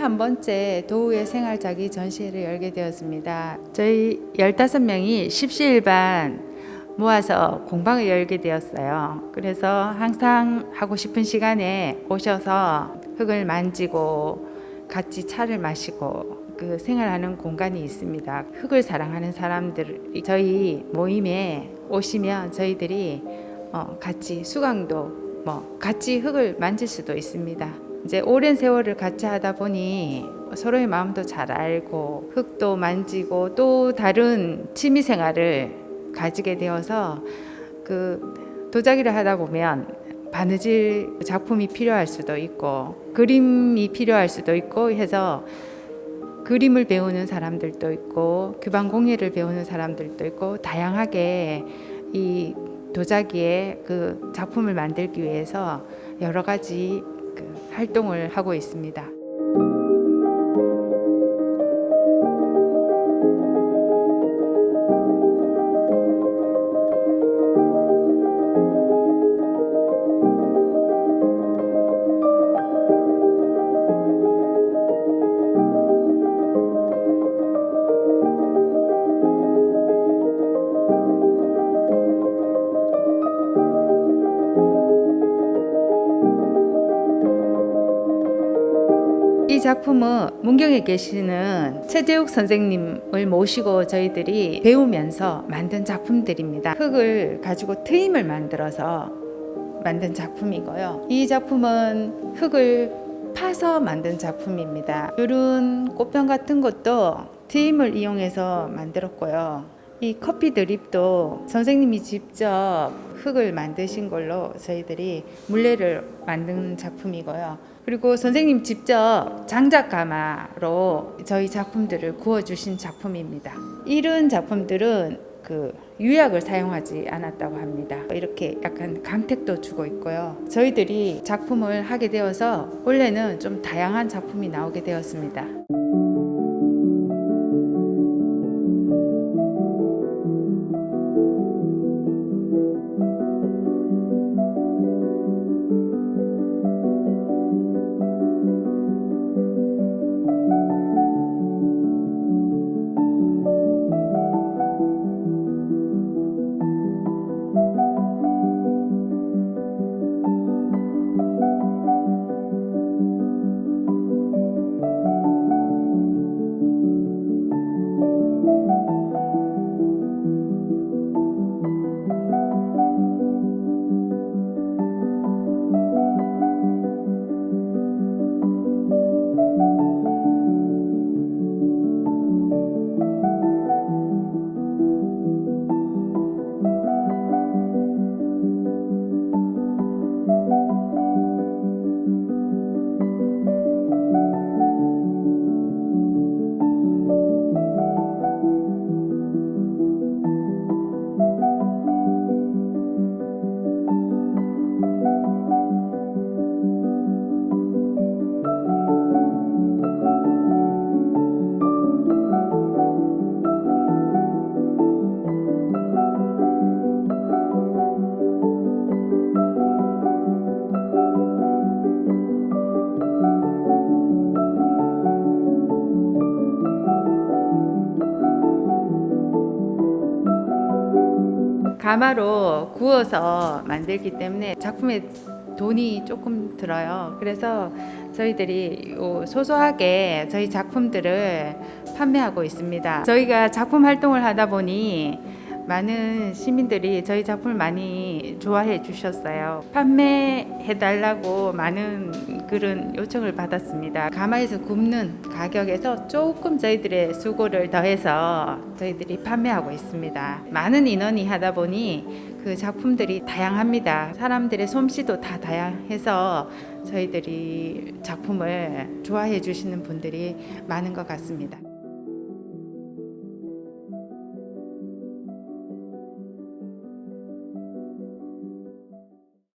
11번째 도우의 생활자기 전시회를 열게 되었습니다. 저희 15명이 십시일반 모아서 공방을 열게 되었어요. 그래서 항상 하고 싶은 시간에 오셔서 흙을 만지고 같이 차를 마시고 그 생활하는 공간이 있습니다. 흙을 사랑하는 사람들 저희 모임에 오시면 저희들이 어, 같이 수강도 뭐 같이 흙을 만질 수도 있습니다. 이제 오랜 세월을 같이 하다 보니 서로의 마음도 잘 알고 흙도 만지고 또 다른 취미 생활을 가지게 되어서 그 도자기를 하다 보면 바느질 작품이 필요할 수도 있고 그림이 필요할 수도 있고 해서 그림을 배우는 사람들도 있고 규방 공예를 배우는 사람들도 있고 다양하게 이 도자기의 그 작품을 만들기 위해서 여러 가지 그 활동을 하고 있습니다. 이 작품은 문경에 계시는 최재욱 선생님을 모시고 저희들이 배우면서 만든 작품들입니다. 흙을 가지고 트임을 만들어서 만든 작품이고요. 이 작품은 흙을 파서 만든 작품입니다. 이런 꽃병 같은 것도 트임을 이용해서 만들었고요. 이 커피 드립도 선생님이 직접 흙을 만드신 걸로 저희들이 물레를 만든 작품이고요. 그리고 선생님 직접 장작 가마로 저희 작품들을 구워 주신 작품입니다. 이런 작품들은 그 유약을 사용하지 않았다고 합니다. 이렇게 약간 강택도 주고 있고요. 저희들이 작품을 하게 되어서 원래는 좀 다양한 작품이 나오게 되었습니다. 가마로 구워서 만들기 때문에 작품에 돈이 조금 들어요. 그래서 저희들이 요 소소하게 저희 작품들을 판매하고 있습니다. 저희가 작품 활동을 하다 보니 많은 시민들이 저희 작품을 많이 좋아해 주셨어요. 판매해 달라고 많은 그런 요청을 받았습니다. 가마에서 굽는 가격에서 조금 저희들의 수고를 더해서 저희들이 판매하고 있습니다. 많은 인원이 하다 보니 그 작품들이 다양합니다. 사람들의 솜씨도 다 다양해서 저희들이 작품을 좋아해 주시는 분들이 많은 것 같습니다.